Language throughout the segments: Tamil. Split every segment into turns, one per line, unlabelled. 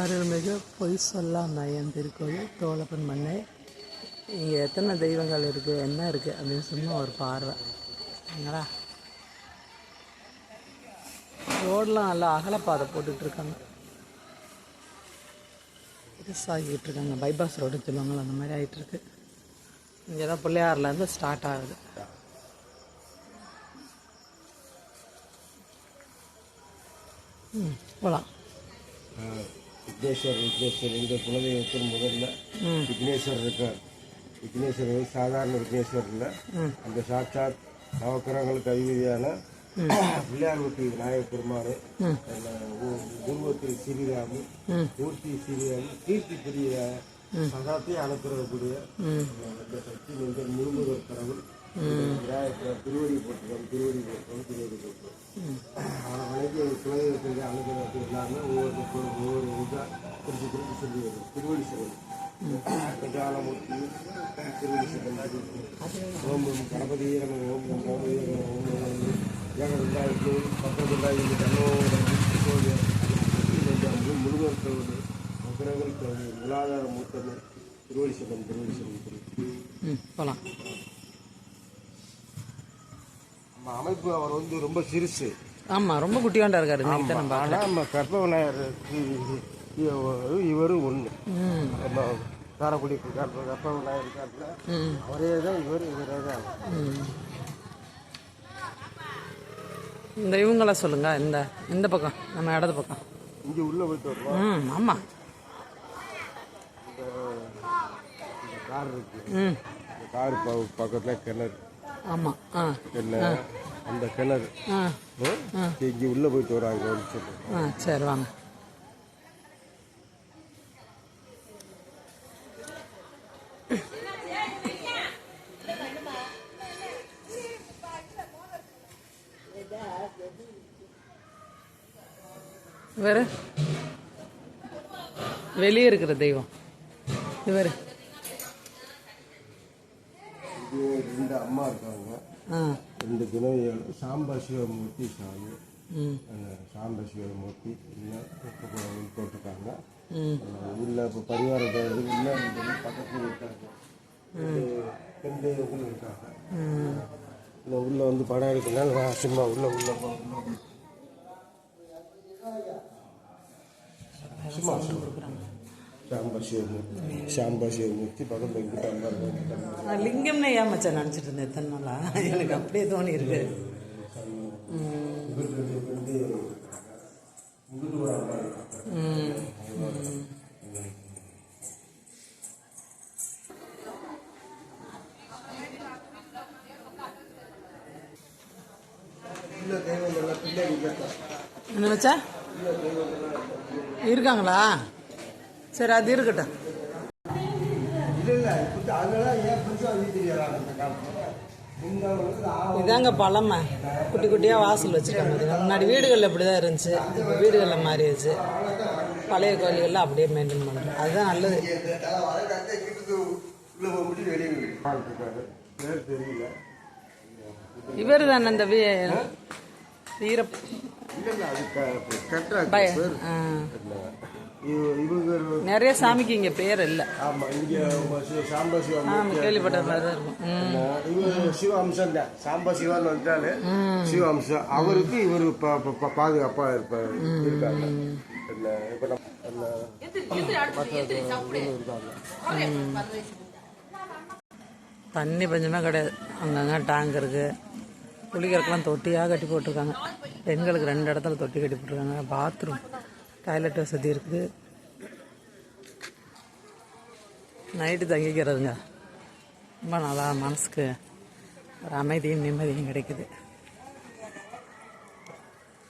அருள்மிகு பொய் சொல்லா மையம் திருக்கோயில் தோழப்பன் மண்ணை இங்கே எத்தனை தெய்வங்கள் இருக்குது என்ன இருக்குது அப்படின்னு சும்மா ஒரு பார்வை. சரிங்களா ரோடெலாம் நல்லா அகலப்பாதை போட்டுட்ருக்காங்க. பெருசாகிக்கிட்டு இருக்காங்க பைபாஸ் ரோடு சொல்லுவாங்களா அந்த மாதிரி ஆகிட்டுருக்கு இங்கே தான் பிள்ளையார்லேருந்து ஸ்டார்ட் ஆகுது. ம் போகலாம்
விக்னேஸ்வரர் விக்னேஸ்வரர் இந்த குலதெய்வத்தின் முதல்ல விக்னேஸ்வரர் இருக்கார். விக்னேஸ்வரர் சாதாரண விக்னேஸ்வரர் இல்லை. அந்த சாட்சாத் நவக்கிரகங்களுக்கு அதிபதியான பிள்ளையார்பட்டி விநாயகர் பெருமாள் உருவத்தில் சிறிதாமி மூர்த்தி சிறிதாமி கீர்த்தி பெரிய சதாத்தையும் அனுப்புறக்கூடிய இந்த சக்தி இந்த முழுமுதல் கடவுள். விநாயகர் திருவடி போட்டுக்கிறோம் திருவடி போட்டுக்கிறோம் திருவடி போட்டுக்கிறோம் அவனை வணங்கி குலதெய்வத்திற்கு எல்லாமே ஒவ்வொரு ஒவ்வொரு சொல்லி வரும் திருவடி சிவன் கஜாலமூர்த்தி திருவடி சிவன் ஓம் கணபதி நம ஓம் கணபதி ஓம் அனுகிரகங்கள் தோடு மூலாதார மூத்தமே திருவடி சிவன் திருவடி சிவன்
போகலாம்
நம்ம அமைப்பு அவர் வந்து ரொம்ப சிறுசு.
ஆமாம் ரொம்ப குட்டியாண்டா இருக்காரு. நம்ம
கற்ப விநாயகருக்கு இவரும் ஒன்று காரைக்குடி கற்ப விநாயகர் இருக்காருல
ம்
அவரே தான் இவர் இவரே தான்.
இந்த இவங்கள சொல்லுங்க இந்த இந்த பக்கம் நம்ம இடது பக்கம்.
இங்கே உள்ளே போயிட்டு வருவோம்
ம் ஆமாம்
இந்த கார் இருக்கு.
ம்.
இந்த கார் பக்கத்தில் கிணறு.
ஆமாம் ஆ.
என்ன? அந்த கிணறு.
ஆ.
இங்கே உள்ளே போயிட்டு வராங்க
ஆ சரி வாங்க. வேறு வெளியே இருக்கிற தெய்வம். இவர்
ரெண்டு அம்மா இருக்காங்க. ரெண்டு துணைவியால் சாம்ப சிவமூர்த்தி சாமி. சாம்ப சிவமூர்த்தி போட்டிருக்காங்க உள்ள இப்போ பரிவார உள்ள பக்கத்துல இருக்காங்க. பெண் தெய்வங்களும் இருக்காங்க. இல்லை உள்ள வந்து படம் எடுக்கனால சும்மா உள்ள உள்ள போ, உள்ள போ. சும்மா சாம்ப சிவமூர்த்தி சாம்ப சிவமூர்த்தி பக்கத்தில் இங்கிட்ட அம்மா இருக்காங்க
நான் லிங்கம்னு ஏன் மச்சான் நினச்சிட்டு இருந்தேன் எத்தனை நாளா எனக்கு அப்படியே தோணி இருக்கு என்ன வச்சா இருக்காங்களா? சரி அது இருக்கட்டும். இதாங்க பழமை. குட்டி குட்டியாக வாசல் வச்சுருக்காங்க முன்னாடி வீடுகளில் இப்படி தான் இருந்துச்சு வீடுகளில் மாறிடுச்சு. பழைய கோயில்கள்லாம் அப்படியே மெயின்டைன் பண்ணுறோம் அதுதான் நல்லது. இவர் தானே அந்த வீ நிறைய சாமிக்கு இங்கே பேர் இல்லை.
ஆமா இங்க சாம்ப சிவம்
ஆ கேள்விப்பட்ட மாதிரி இருக்கும்.
இவர் சிவ அம்சம் தான் சாம்ப சிவான்னு வந்தாலே சிவ அம்சம். அவருக்கு இவர் பாதுகாப்பா இருப்பார் இருக்காங்க. இப்ப
தண்ணி பஞ்சமே கிடையாது. அங்கங்கே டேங்க் இருக்குது குளிக்கிறதுக்கெலாம் தொட்டியாக கட்டி போட்டிருக்காங்க. பெண்களுக்கு ரெண்டு இடத்துல தொட்டி கட்டி போட்டிருக்காங்க. பாத்ரூம் டாய்லெட் வசதி இருக்குது நைட்டு தங்கிக்கிறதுங்க. ரொம்ப நல்லா மனசுக்கு ஒரு அமைதியும் நிம்மதியும் கிடைக்குது.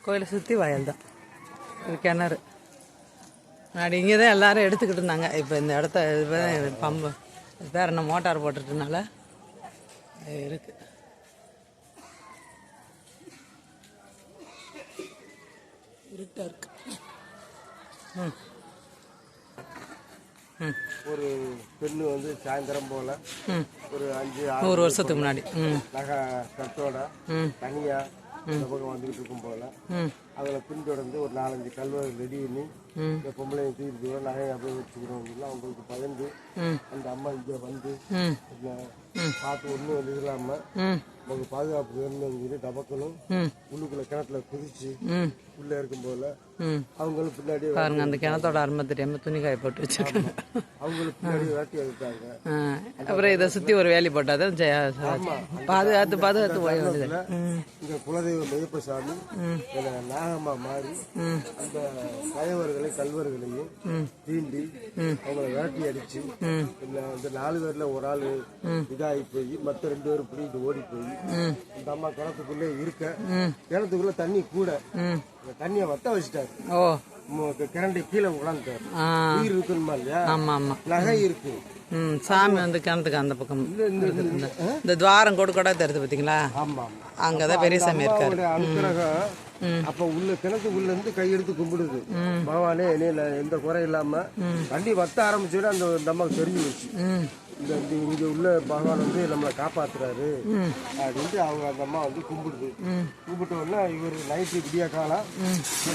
கோயிலை சுற்றி வயல் தான். இது கிணறு. முன்னாடி இங்கே தான் எல்லோரும் எடுத்துக்கிட்டு இருந்தாங்க. இப்போ இந்த இடத்த இது பம்பு பேர் என்ன மோட்டார் போட்டுட்டனால இருக்குது இருட்டா இருக்கு. ம் ம்
ஒரு பெண்ணு வந்து சாயந்தரம் போல
ம்
ஒரு அஞ்சு ஆறு
நூறு வருஷத்துக்கு முன்னாடி.
நகை கட்டோட
ம்.
தனியா இந்த பக்கம் வந்துகிட்டு இருக்கும் போல.
ம்.
அதில் பின்தொடர்ந்து ஒரு நாலஞ்சு கல்வரை ரெடி பண்ணி
ம்.
இந்த பொம்பளையை தீர்த்துக்கிறோம் நகையை அப்படியே வச்சுக்கிறோம் இல்லை அவங்களுக்கு பயந்து
ம்.
அந்த அம்மா இங்கே வந்து பார்த்து ஒன்றும் வந்து இல்லாமல்
ம்.
நமக்கு பாதுகாப்பு வேணும்னு சொல்லி டபக்கணும். உள்ளுக்குள்ள கிணத்துல குதிச்சு உள்ள இருக்கும் போல அவங்களும் பின்னாடியே
பாருங்க அந்த கிணத்தோட அருமை தெரியாம துணி காய போட்டு வச்சிருக்காங்க.
அவங்களுக்கு பின்னாடி வேட்டி எடுத்தாங்க
அப்புறம் இதை சுத்தி ஒரு வேலி போட்டாதான் பாதுகாத்து பாதுகாத்து போய் ம்.
இங்க குலதெய்வ மெய்யப்ப சாமி இதுல நாகமா மாறி அந்த கயவர்களை கல்வர்களையும் தீண்டி அவங்கள வேட்டி அடிச்சு இந்த நாலு பேர்ல ஒரு ஆள் இதாகி போய் மத்த ரெண்டு பேரும் பிடிக்கிட்டு ஓடி போய் இந்த அம்மா கிணத்துக்குள்ளே இருக்க. கிணத்துக்குள்ள தண்ணி கூட. தண்ணியை வத்த வச்சுட்டாரு.
ஓ.
கிணண்டு கீழே உட்காந்துட்டாரு உயிர் இருக்கணுமா இல்லையா நகை இருக்கு.
ம் சாமி வந்து கிணத்துக்கு அந்த பக்கம்
இந்த
துவாரம் கொடு கூட தெரியுது பார்த்தீங்களா?
ஆமா
அங்கதான் பெரிய சாமி இருக்காரு.
அப்ப உள்ள கிணத்துக்குள்ள இருந்து கையெடுத்து கும்பிடுது. பகவானே என்னையில எந்த குறை இல்லாம தண்ணி வத்த ஆரம்பிச்சோட அந்த அம்மாவுக்கு தெரிஞ்சு வச்சு இந்த இங்க உள்ள பகவான் வந்து நம்மளை காப்பாத்துறாரு அப்படின்ட்டு அவங்க அந்த அம்மா வந்து கும்பிடுது. கும்பிட்ட உடனே இவர் நைட்டு விடிய காலம்.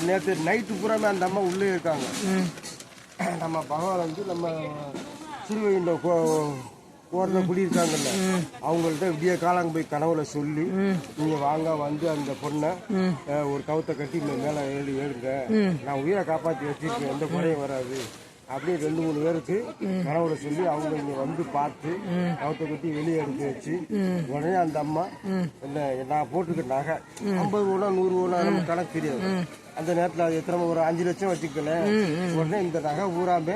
நேற்று நைட்டு பூராமே அந்த அம்மா உள்ளே இருக்காங்க. நம்ம பகவான் வந்து நம்ம சிறுவையின் கோரில் குடியிருக்காங்கல்ல. அவங்கள்ட்ட விடிய காலம் போய் கனவுல சொல்லி நீங்க வாங்க வந்து அந்த பொண்ணை ஒரு கவுத்தை கட்டி மேல ஏறி ஏறுங்க. நான் உயிரை காப்பாத்தி வச்சிருக்கேன் எந்த குறையும் வராது. அப்படியே ரெண்டு மூணு பேருக்கு கனவுல சொல்லி அவங்க இங்க வந்து பார்த்து கவுத்தை கட்டி வெளியே எடுத்து வச்சு உடனே அந்த அம்மா என்ன நான் போட்டிருக்க நகை. ஐம்பது ஊனா நூறு ஊனா கணக்கு தெரியாது. அந்த நேரத்தில் அது எத்தனை ஒரு அஞ்சு லட்சம் வச்சுக்கல உடனே இந்த நகை ஊராமே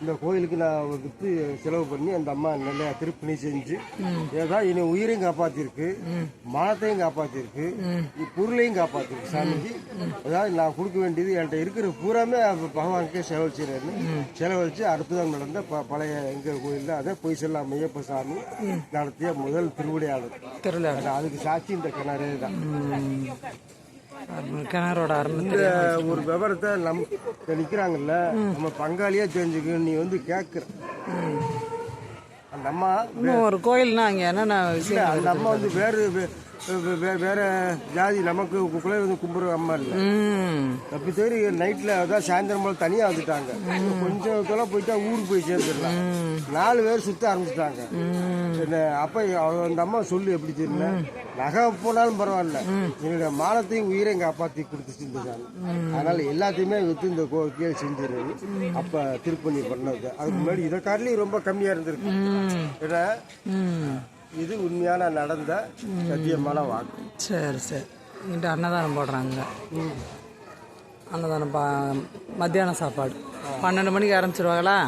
இந்த கோயிலுக்கு நான் விற்று செலவு பண்ணி அந்த அம்மா நல்ல திருப்பணி செஞ்சு ஏதா இனி உயிரையும் காப்பாத்திருக்கு மானத்தையும் காப்பாத்திருக்கு பொருளையும் காப்பாத்திருக்கு சாமிக்கு அதாவது நான் கொடுக்க வேண்டியது என்கிட்ட இருக்கிற பூராமே பகவானுக்கே செலவழிச்சிருன்னு செலவழிச்சு அற்புதம் நடந்த ப- பழைய எங்க கோயில்ல அதை பொய் செல்லாம் ஐயப்ப சாமி நடத்திய முதல் திருவிளையாடல் அதுக்கு சாட்சி இந்த கிணறே தான்.
கிணறோட
இந்த ஒரு விவரத்தை நம் இங்க நிக்கிறாங்கல்ல நம்ம பங்காளியா தெரிஞ்சுக்க நீ வந்து கேக்குற. அந்த அம்மா
ஒரு கோயில்னா அங்கே என்னென்ன விஷயம்
அந்த அம்மா வந்து வேற வேற ஜாதி நமக்கு குலை வந்து கும்பிடுற அம்மா இல்ல. அப்படி சரி நைட்ல அதான் சாயந்தரம் போல தனியா வந்துட்டாங்க. கொஞ்சம் தொலை போயிட்டா ஊருக்கு போய் சேர்ந்துடலாம். நாலு பேர் சுத்த ஆரம்பிச்சிட்டாங்க. அப்ப அந்த அம்மா சொல்லு எப்படி தெரியல நகை போனாலும் பரவாயில்ல. என்னுடைய மானத்தையும் உயிரையும் காப்பாத்தி கொடுத்துச்சு இந்த சாமி அதனால எல்லாத்தையுமே வித்து இந்த கோரிக்கையை செஞ்சிருது. அப்ப திருப்பணி பண்ணது. அதுக்கு முன்னாடி இதை காட்டிலையும் ரொம்ப கம்மியா இருந்திருக்கு. ஏன்னா இது உண்மையான நடந்த சத்தியமான வாக்கு.
சரி சரி. இங்கிட்ட அன்னதானம் போடுறாங்க. அன்னதானம் பா மத்தியான சாப்பாடு. பன்னெண்டு மணிக்கு ஆரம்பிச்சிருவாங்களா?